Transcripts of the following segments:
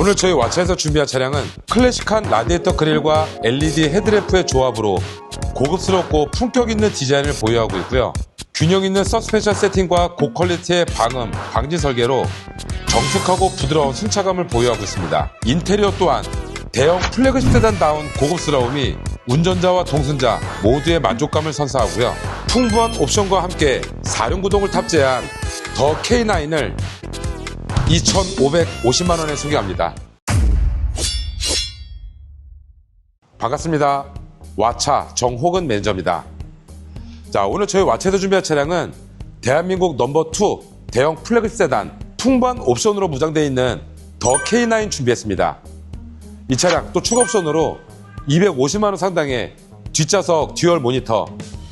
오늘 저희 와차에서 준비한 차량은 클래식한 라디에이터 그릴과 LED 헤드램프의 조합으로 고급스럽고 품격 있는 디자인을 보유하고 있고요. 균형 있는 서스펜션 세팅과 고퀄리티의 방음, 방지 설계로 정숙하고 부드러운 승차감을 보유하고 있습니다. 인테리어 또한 대형 플래그십 세단다운 고급스러움이 운전자와 동승자 모두의 만족감을 선사하고요. 풍부한 옵션과 함께 4륜구동을 탑재한 더 K9을 2,550만 원에 소개합니다. 반갑습니다. 와차 정호근 매니저입니다. 자, 오늘 저희 와차에서 준비한 차량은 대한민국 넘버 2 대형 플래그 세단 풍부한 옵션으로 무장되어 있는 더 K9 준비했습니다. 이 차량 또 추가 옵션으로 250만 원 상당의 뒷좌석 듀얼 모니터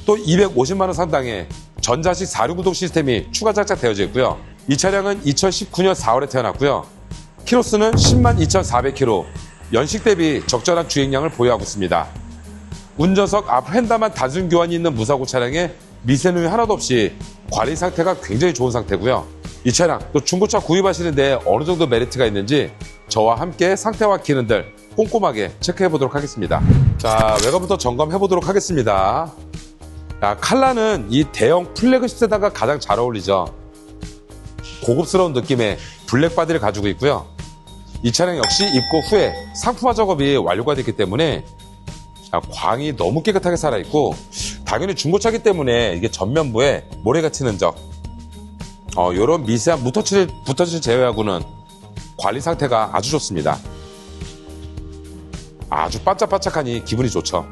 또 250만 원 상당의 전자식 4륜 구동 시스템이 추가 장착되어져 있고요. 이 차량은 2019년 4월에 태어났고요. 키로수는 10만 2,400km, 연식 대비 적절한 주행량을 보유하고 있습니다. 운전석 앞 휀다만 단순 교환이 있는 무사고 차량에 미세누이 하나도 없이 관리 상태가 굉장히 좋은 상태고요. 이 차량 또 중고차 구입하시는데 어느 정도 메리트가 있는지 저와 함께 상태와 기능들 꼼꼼하게 체크해 보도록 하겠습니다. 자, 외관부터 점검해 보도록 하겠습니다. 야, 칼라는 이 대형 플래그십 세단과 가장 잘 어울리죠. 고급스러운 느낌의 블랙 바디를 가지고 있고요. 이 차량 역시 입고 후에 상품화 작업이 완료가 됐기 때문에 아, 광이 너무 깨끗하게 살아있고 당연히 중고차기 때문에 이게 전면부에 모래가 튀는 적 어, 이런 미세한 무터치를 부터치를 제외하고는 관리 상태가 아주 좋습니다. 아주 반짝반짝하니 기분이 좋죠.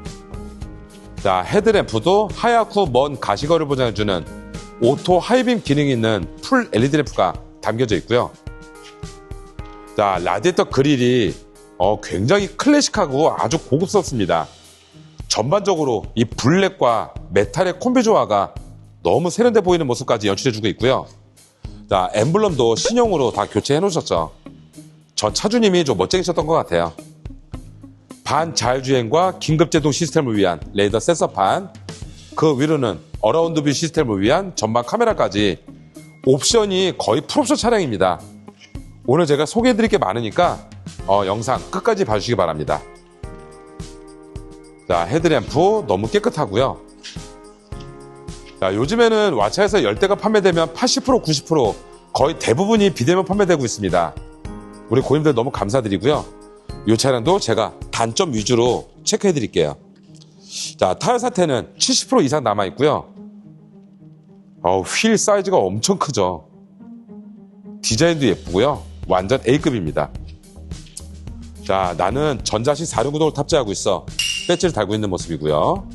자 헤드램프도 하얗고 먼 가시거리를 보장해주는 오토 하이빔 기능이 있는 풀 LED 램프가 담겨져 있고요. 자, 라디에이터 그릴이 어, 굉장히 클래식하고 아주 고급스럽습니다. 전반적으로 이 블랙과 메탈의 콤비 조화가 너무 세련돼 보이는 모습까지 연출해주고 있고요. 자, 엠블럼도 신형으로 다 교체해 놓으셨죠. 저 차주님이 좀 멋쟁이셨던 것 같아요. 반 자율주행과 긴급제동 시스템을 위한 레이더 센서판, 그 위로는 어라운드 뷰 시스템을 위한 전방 카메라까지 옵션이 거의 풀옵션 차량입니다. 오늘 제가 소개해드릴 게 많으니까 어, 영상 끝까지 봐주시기 바랍니다. 자, 헤드램프 너무 깨끗하고요. 자, 요즘에는 와차에서 열대가 판매되면 80% 90% 거의 대부분이 비대면 판매되고 있습니다. 우리 고객님들 너무 감사드리고요. 이 차량도 제가 단점 위주로 체크해 드릴게요. 자, 타일 상태는 70% 이상 남아 있고요. 어, 휠 사이즈가 엄청 크죠. 디자인도 예쁘고요. 완전 A급입니다. 자, 나는 전자식 4륜구동을 탑재하고 있어. 배지를 달고 있는 모습이고요.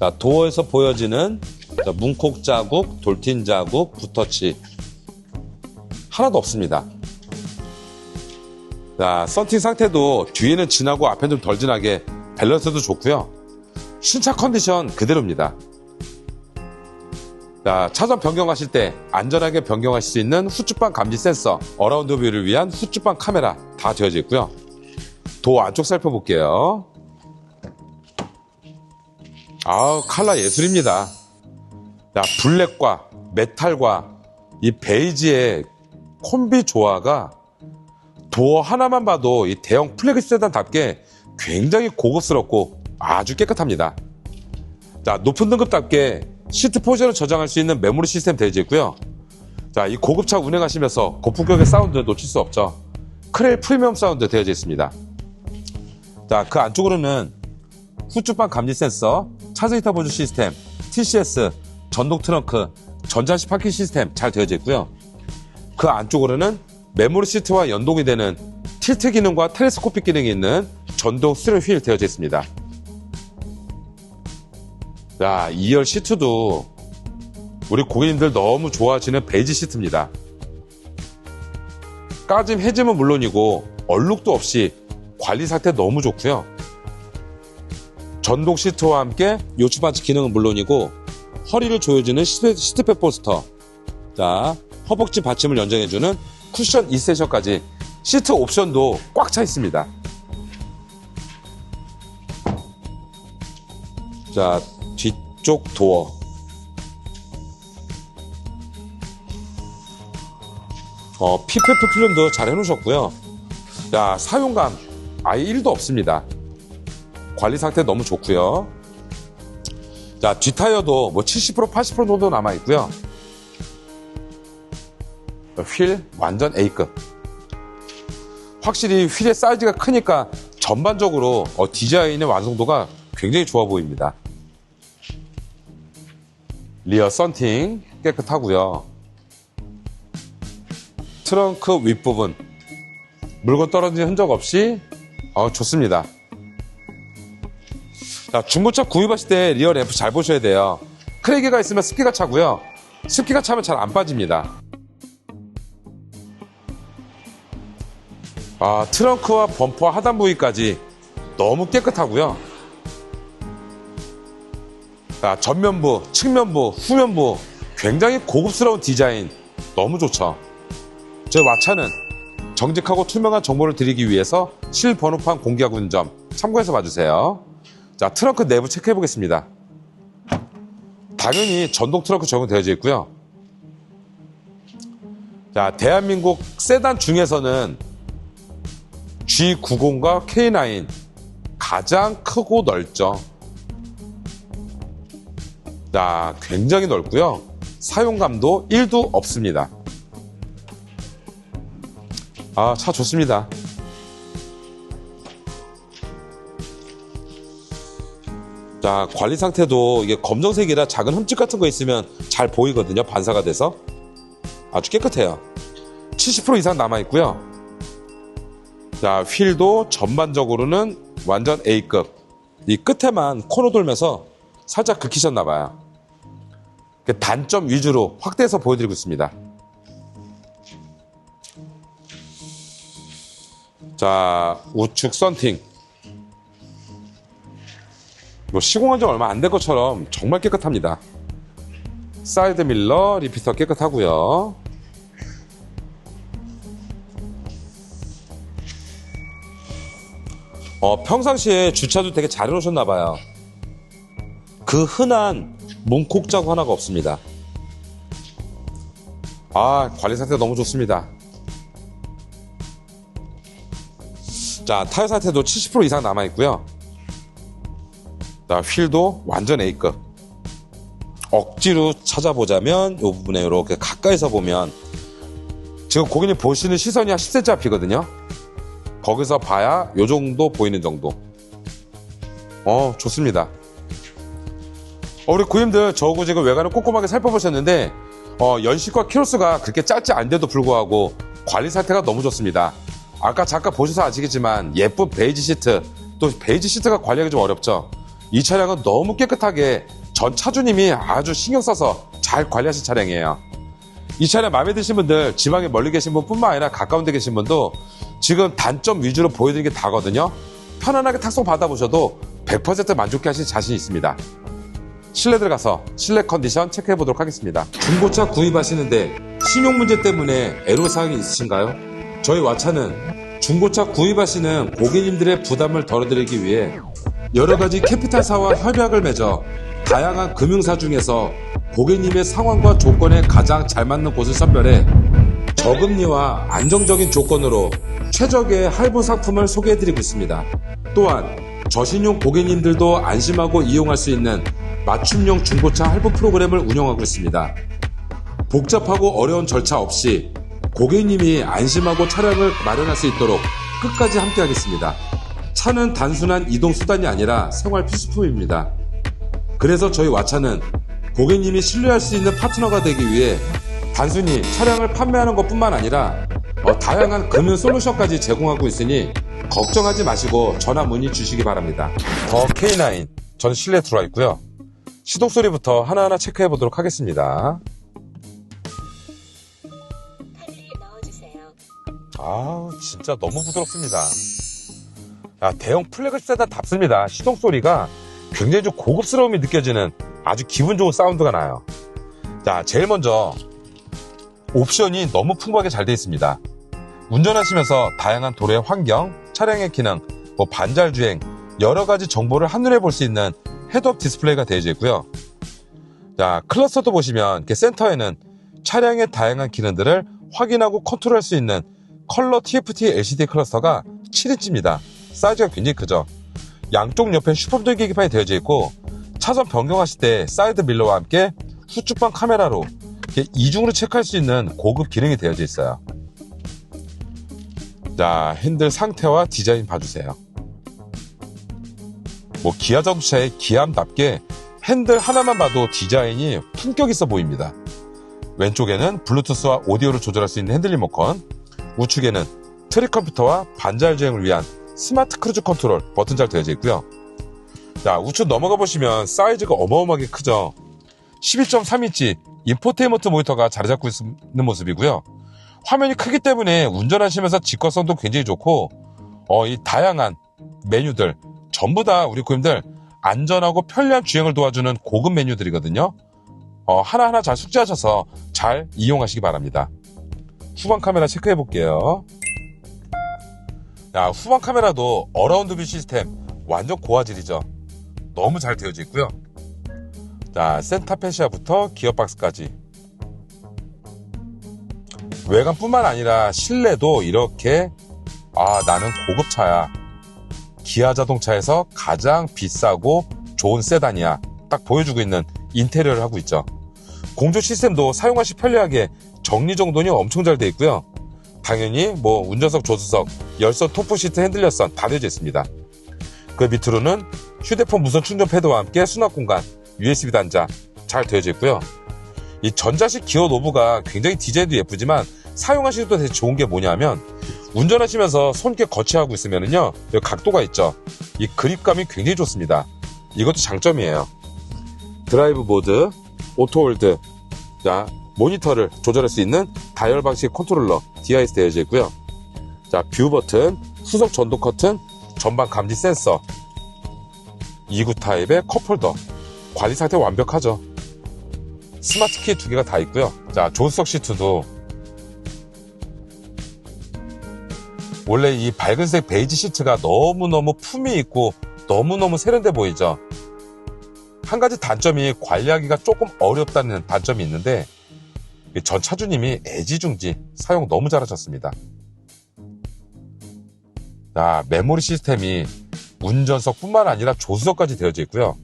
자, 도어에서 보여지는 자, 문콕 자국, 돌틴 자국, 붓터치 하나도 없습니다. 자, 썬팅 상태도 뒤에는 진하고 앞에는 좀 덜 진하게 밸런스도 좋고요. 신차 컨디션 그대로입니다. 자, 차선 변경하실 때 안전하게 변경하실 수 있는 후추방 감지 센서, 어라운드 뷰를 위한 후추방 카메라 다 되어져 있고요. 도어 안쪽 살펴볼게요. 아우, 칼라 예술입니다. 자, 블랙과 메탈과 이 베이지의 콤비 조화가 도어 하나만 봐도 이 대형 플래그 세단답게 굉장히 고급스럽고 아주 깨끗합니다. 자, 높은 등급답게 시트 포지션을 저장할 수 있는 메모리 시스템 되어져 있고요. 자, 이 고급차 운행하시면서 고품격의 사운드 놓칠 수 없죠. 크레일 프리미엄 사운드 되어져 있습니다. 자, 그 안쪽으로는 후추방 감지 센서, 차선 히터 보조 시스템, TCS, 전동 트렁크, 전자식 파킹 시스템 잘 되어져 있고요. 그 안쪽으로는 메모리 시트와 연동이 되는 틸트 기능과 텔레스코픽 기능이 있는 전동 스티어링 휠 되어져 있습니다. 자, 2열 시트도 우리 고객님들 너무 좋아하시는 베이지 시트입니다. 까짐 해짐은 물론이고 얼룩도 없이 관리 상태 너무 좋고요. 전동 시트와 함께 요추 반치 기능은 물론이고 허리를 조여주는 시트팩 포스터, 자 허벅지 받침을 연장해주는 쿠션 이세셔까지 시트 옵션도 꽉 차 있습니다. 자 뒤쪽 도어 어, PPF 필름도 잘 해놓으셨고요. 야, 사용감 아예 1도 없습니다. 관리 상태 너무 좋고요. 자, 뒷타이어도 뭐 70% 80% 정도 남아 있고요. 휠 완전 A급. 확실히 휠의 사이즈가 크니까 전반적으로 어, 디자인의 완성도가 굉장히 좋아 보입니다. 리어 썬팅 깨끗하고요. 트렁크 윗부분 물건 떨어진 흔적 없이 어, 좋습니다. 자, 중고차 구입하실 때 리어 램프 잘 보셔야 돼요. 크레기가 있으면 습기가 차고요. 습기가 차면 잘 안 빠집니다. 아, 트렁크와 범퍼 하단 부위까지 너무 깨끗하고요. 자, 전면부, 측면부, 후면부 굉장히 고급스러운 디자인 너무 좋죠. 저희 와차는 정직하고 투명한 정보를 드리기 위해서 실번호판 공개하고 있는 점 참고해서 봐주세요. 자, 트렁크 내부 체크해 보겠습니다. 당연히 전동 트렁크 적용되어져 있고요. 자, 대한민국 세단 중에서는 G90과 K9 가장 크고 넓죠. 자, 굉장히 넓고요. 사용감도 1도 없습니다. 아, 차 좋습니다. 자, 관리 상태도 이게 검정색이라 작은 흠집 같은 거 있으면 잘 보이거든요. 반사가 돼서. 아주 깨끗해요. 70% 이상 남아있고요. 자, 휠도 전반적으로는 완전 A급. 이 끝에만 코너 돌면서 살짝 긁히셨나 봐요. 단점 위주로 확대해서 보여드리고 있습니다. 자, 우측 썬팅. 뭐 시공한 지 얼마 안 된 것처럼 정말 깨끗합니다. 사이드 밀러 리피터 깨끗하고요. 어, 평상시에 주차도 되게 잘 해놓으셨나 봐요. 그 흔한 문콕 자국 하나가 없습니다. 아, 관리 상태가 너무 좋습니다. 자, 타이어 상태도 70% 이상 남아있고요. 자, 휠도 완전 A급. 억지로 찾아보자면 이 부분에 이렇게 가까이서 보면 지금 고객님 보시는 시선이 한 10cm 앞이거든요. 거기서 봐야 요 정도 보이는 정도. 어, 좋습니다. 어, 우리 고객님들 저하고 지금 외관을 꼼꼼하게 살펴보셨는데 어, 연식과 키로수가 그렇게 짧지 않은데도 불구하고 관리 상태가 너무 좋습니다. 아까 잠깐 보셔서 아시겠지만 예쁜 베이지 시트 또 베이지 시트가 관리하기 좀 어렵죠. 이 차량은 너무 깨끗하게 전 차주님이 아주 신경 써서 잘 관리하신 차량이에요. 이 차량 마음에 드신 분들 지방에 멀리 계신 분뿐만 아니라 가까운 데 계신 분도 지금 단점 위주로 보여드린 게 다거든요. 편안하게 탁송 받아보셔도 100% 만족해 하실 자신이 있습니다. 실내 들어가서 실내 컨디션 체크해 보도록 하겠습니다. 중고차 구입하시는데 신용 문제 때문에 애로사항이 있으신가요? 저희 와차는 중고차 구입하시는 고객님들의 부담을 덜어드리기 위해 여러 가지 캐피탈사와 협약을 맺어 다양한 금융사 중에서 고객님의 상황과 조건에 가장 잘 맞는 곳을 선별해 저금리와 안정적인 조건으로 최적의 할부 상품을 소개해드리고 있습니다. 또한 저신용 고객님들도 안심하고 이용할 수 있는 맞춤형 중고차 할부 프로그램을 운영하고 있습니다. 복잡하고 어려운 절차 없이 고객님이 안심하고 차량을 마련할 수 있도록 끝까지 함께 하겠습니다. 차는 단순한 이동 수단이 아니라 생활 필수품입니다. 그래서 저희 와차는 고객님이 신뢰할 수 있는 파트너가 되기 위해 단순히 차량을 판매하는 것 뿐만 아니라 어, 다양한 금융 솔루션까지 제공하고 있으니 걱정하지 마시고 전화 문의 주시기 바랍니다. 더 K9 저는 실내 들어와 있고요. 시동 소리부터 하나하나 체크해 보도록 하겠습니다. 아 진짜 너무 부드럽습니다. 야, 대형 플래그 세단 답습니다. 시동 소리가 굉장히 좀 고급스러움이 느껴지는 아주 기분 좋은 사운드가 나요. 자, 제일 먼저 옵션이 너무 풍부하게 잘 되어 있습니다. 운전하시면서 다양한 도로의 환경, 차량의 기능, 뭐 반잘 주행, 여러 가지 정보를 한눈에 볼 수 있는 헤드업 디스플레이가 되어져 있고요. 자, 클러스터도 보시면 센터에는 차량의 다양한 기능들을 확인하고 컨트롤할 수 있는 컬러 TFT LCD 클러스터가 7인치입니다. 사이즈가 굉장히 크죠. 양쪽 옆에 슈퍼브들 계기판이 되어져 있고 차선 변경하실 때 사이드 밀러와 함께 후측방 카메라로 이중으로 체크할 수 있는 고급 기능이 되어져 있어요. 자, 핸들 상태와 디자인 봐주세요. 뭐 기아 자동차의 기암답게 핸들 하나만 봐도 디자인이 품격 있어 보입니다. 왼쪽에는 블루투스와 오디오를 조절할 수 있는 핸들 리모컨, 우측에는 트릭 컴퓨터와 반자율 주행을 위한 스마트 크루즈 컨트롤 버튼 잘 되어져 있고요. 자, 우측 넘어가 보시면 사이즈가 어마어마하게 크죠. 11.3인치 인포테인먼트 모니터가 자리 잡고 있는 모습이고요. 화면이 크기 때문에 운전하시면서 직관성도 굉장히 좋고, 어, 이 다양한 메뉴들, 전부 다 우리 고객님들 안전하고 편리한 주행을 도와주는 고급 메뉴들이거든요. 어, 하나하나 잘 숙지하셔서 잘 이용하시기 바랍니다. 후방 카메라 체크해 볼게요. 야, 후방 카메라도 어라운드 뷰 시스템 완전 고화질이죠. 너무 잘 되어져 있고요. 자, 센터 페시아부터 기어박스까지. 외관뿐만 아니라 실내도 이렇게 아, 나는 고급차야. 기아 자동차에서 가장 비싸고 좋은 세단이야. 딱 보여주고 있는 인테리어를 하고 있죠. 공조 시스템도 사용하시 편리하게 정리정돈이 엄청 잘 돼 있고요. 당연히 뭐 운전석, 조수석, 열선, 토프 시트, 핸들 열선 다 되어져 있습니다. 그 밑으로는 휴대폰 무선 충전 패드와 함께 수납 공간, USB 단자 잘 되어져 있고요. 이 전자식 기어 노브가 굉장히 디자인도 예쁘지만 사용하시기도 되게 좋은 게 뭐냐면 운전하시면서 손께 거치하고 있으면은요 여기 각도가 있죠. 이 그립감이 굉장히 좋습니다. 이것도 장점이에요. 드라이브 보드, 오토홀드, 자 모니터를 조절할 수 있는 다이얼 방식 컨트롤러 DIS 되어져 있고요. 자, 뷰 버튼, 후속 전동 커튼, 전방 감지 센서, 2구 타입의 컵홀더, 관리 상태 완벽하죠. 스마트 키 두 개가 다 있고요. 자, 조수석 시트도 원래 이 밝은색 베이지 시트가 너무너무 품이 있고 너무너무 세련돼 보이죠. 한 가지 단점이 관리하기가 조금 어렵다는 단점이 있는데 전 차주님이 애지중지 사용 너무 잘하셨습니다. 자, 메모리 시스템이 운전석뿐만 아니라 조수석까지 되어져 있고요.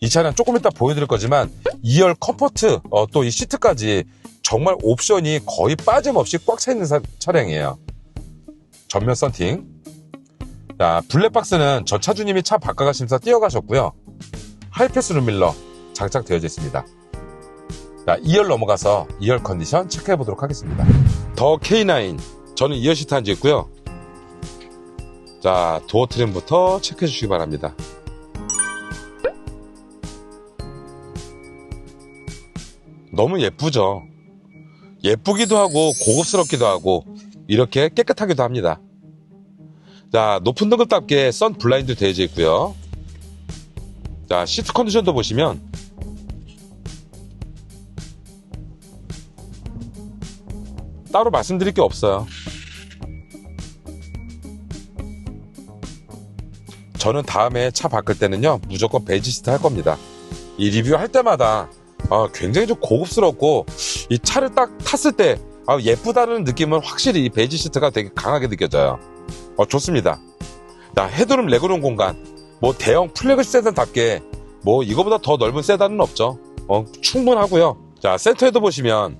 이 차량 조금 이따 보여드릴 거지만 2열 컴포트 어, 또 이 시트까지 정말 옵션이 거의 빠짐없이 꽉 차 있는 사- 차량이에요. 전면 썬팅. 자, 블랙박스는 전 차주님이 차 바꿔가시면서 띄어가셨고요. 하이패스 룸밀러 장착되어져 있습니다. 자, 2열 넘어가서 2열 컨디션 체크해 보도록 하겠습니다. 더 K9. 저는 2열 시트 앉아 있고요. 자, 도어 트림부터 체크해 주시기 바랍니다. 너무 예쁘죠? 예쁘기도 하고 고급스럽기도 하고 이렇게 깨끗하기도 합니다. 자, 높은 등급답게 선 블라인드 되어져 있고요. 자, 시트 컨디션도 보시면 따로 말씀드릴 게 없어요. 저는 다음에 차 바꿀 때는요, 무조건 베이지 시트 할 겁니다. 이 리뷰 할 때마다 아, 굉장히 좀 고급스럽고, 이 차를 딱 탔을 때 아, 예쁘다는 느낌은 확실히 이 베이지 시트가 되게 강하게 느껴져요. 어, 좋습니다. 자, 헤드룸 레그룸 공간, 뭐 대형 플래그 세단답게 뭐 이거보다 더 넓은 세단은 없죠. 어, 충분하고요. 자, 센터에도 보시면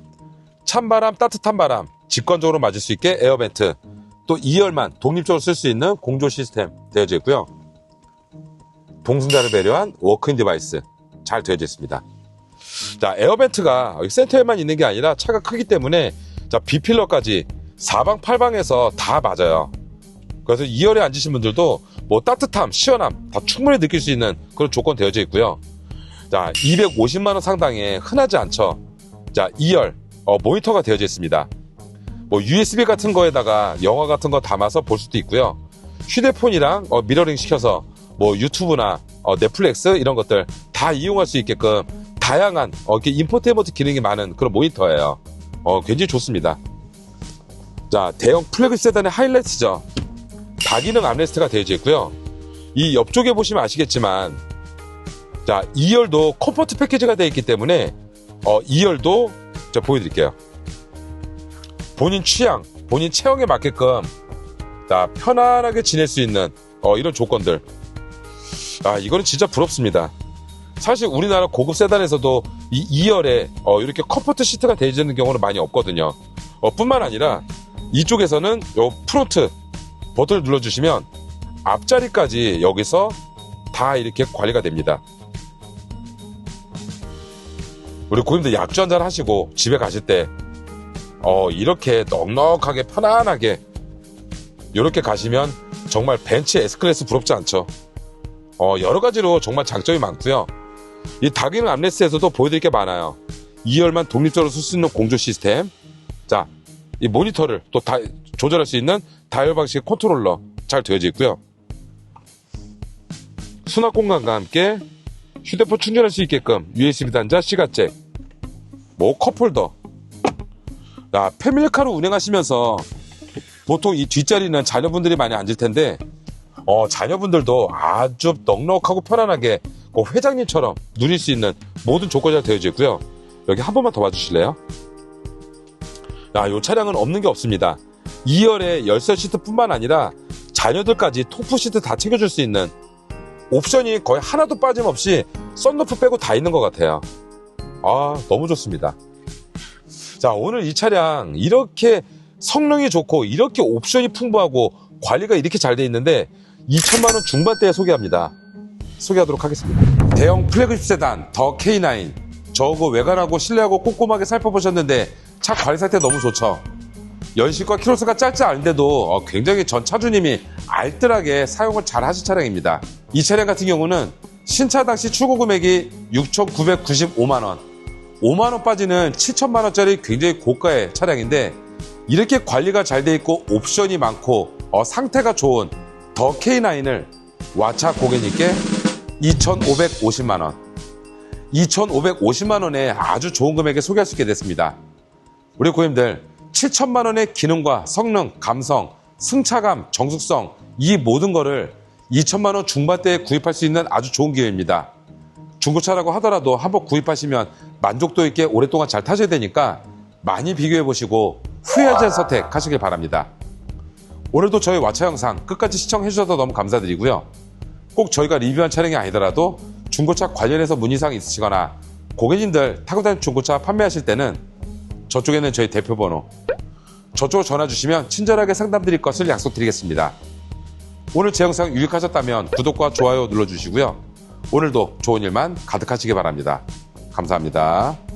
찬바람, 따뜻한 바람, 직관적으로 맞을 수 있게 에어벤트, 또 2열만 독립적으로 쓸 수 있는 공조 시스템 되어져 있고요. 동승자를 배려한 워크인 디바이스 잘 되어져 있습니다. 자, 에어벤트가 센터에만 있는 게 아니라 차가 크기 때문에 자, B필러까지 사방팔방에서 다 맞아요. 그래서 2열에 앉으신 분들도 뭐 따뜻함, 시원함 다 충분히 느낄 수 있는 그런 조건 되어져 있고요. 자, 250만원 상당의 흔하지 않죠. 자, 2열 어, 모니터가 되어져 있습니다. 뭐 USB 같은 거에다가 영화 같은 거 담아서 볼 수도 있고요. 휴대폰이랑 어, 미러링 시켜서 뭐 유튜브나 어, 넷플릭스 이런 것들 다 이용할 수 있게끔 다양한 어, 이렇게 인포테인먼트 기능이 많은 그런 모니터예요. 어, 굉장히 좋습니다. 자, 대형 플래그 세단의 하이라이트죠. 다기능 암레스트가 있고요. 이 옆쪽에 보시면 아시겠지만 자, 2열도 컴포트 패키지가 되어 있기 때문에 어, 2열도 제가 보여드릴게요. 본인 취향, 본인 체형에 맞게끔 자, 편안하게 지낼 수 있는 어, 이런 조건들. 아, 이거는 진짜 부럽습니다. 사실 우리나라 고급 세단에서도 이 2열에 어, 이렇게 컴포트 시트가 되어 있는 경우는 많이 없거든요. 어, 뿐만 아니라 이쪽에서는 요 프론트 버튼을 눌러주시면 앞자리까지 여기서 다 이렇게 관리가 됩니다. 우리 고객님들 약주 한잔 하시고 집에 가실 때 어, 이렇게 넉넉하게 편안하게 이렇게 가시면 정말 벤츠 S클래스 부럽지 않죠. 어, 여러 가지로 정말 장점이 많고요. 이 다기능 암레스에서도 보여드릴 게 많아요. 2열만 독립적으로 쓸 수 있는 공조 시스템. 자, 이 모니터를 또 다, 조절할 수 있는 다이얼 방식의 컨트롤러 잘 되어져 있고요. 수납 공간과 함께 휴대폰 충전할 수 있게끔 USB 단자, 시가잭, 뭐 컵홀더. 야, 패밀리카로 운행하시면서 보통 이 뒷자리는 자녀분들이 많이 앉을 텐데 어, 자녀분들도 아주 넉넉하고 편안하게 그 회장님처럼 누릴 수 있는 모든 조건이 잘 되어져 있고요. 여기 한 번만 더 봐주실래요? 야, 이 차량은 없는 게 없습니다. 2열에 열선 시트뿐만 아니라 자녀들까지 토프 시트 다 챙겨줄 수 있는 옵션이 거의 하나도 빠짐없이 썬루프 빼고 다 있는 것 같아요. 아, 너무 좋습니다. 자, 오늘 이 차량 이렇게 성능이 좋고 이렇게 옵션이 풍부하고 관리가 이렇게 잘 돼 있는데 2천만 원 중반대에 소개합니다. 소개하도록 하겠습니다. 대형 플래그십 세단 더 K9 저거 외관하고 실내하고 꼼꼼하게 살펴보셨는데 차 관리 상태 너무 좋죠. 연식과 키로수가 짧지 않은데도 어, 굉장히 전 차주님이 알뜰하게 사용을 잘 하신 차량입니다. 이 차량 같은 경우는 신차 당시 출고 금액이 6,995만원, 5만원 빠지는 7천만원짜리 굉장히 고가의 차량인데 이렇게 관리가 잘 돼 있고 옵션이 많고 어, 상태가 좋은 더 K9을 와차 고객님께 2,550만원, 2,550만원에 아주 좋은 금액에 소개할 수 있게 됐습니다. 우리 고객님들 7천만 원의 기능과 성능, 감성, 승차감, 정숙성 이 모든 거를 2천만 원 중반대에 구입할 수 있는 아주 좋은 기회입니다. 중고차라고 하더라도 한번 구입하시면 만족도 있게 오랫동안 잘 타셔야 되니까 많이 비교해 보시고 후회하지 않은 선택하시길 바랍니다. 오늘도 저희 와차 영상 끝까지 시청해 주셔서 너무 감사드리고요. 꼭 저희가 리뷰한 차량이 아니더라도 중고차 관련해서 문의사항 있으시거나 고객님들 타고 다니는 중고차 판매하실 때는 저쪽에는 저희 대표 번호 저쪽으로 전화 주시면 친절하게 상담드릴 것을 약속드리겠습니다. 오늘 제 영상 유익하셨다면 구독과 좋아요 눌러주시고요. 오늘도 좋은 일만 가득하시기 바랍니다. 감사합니다.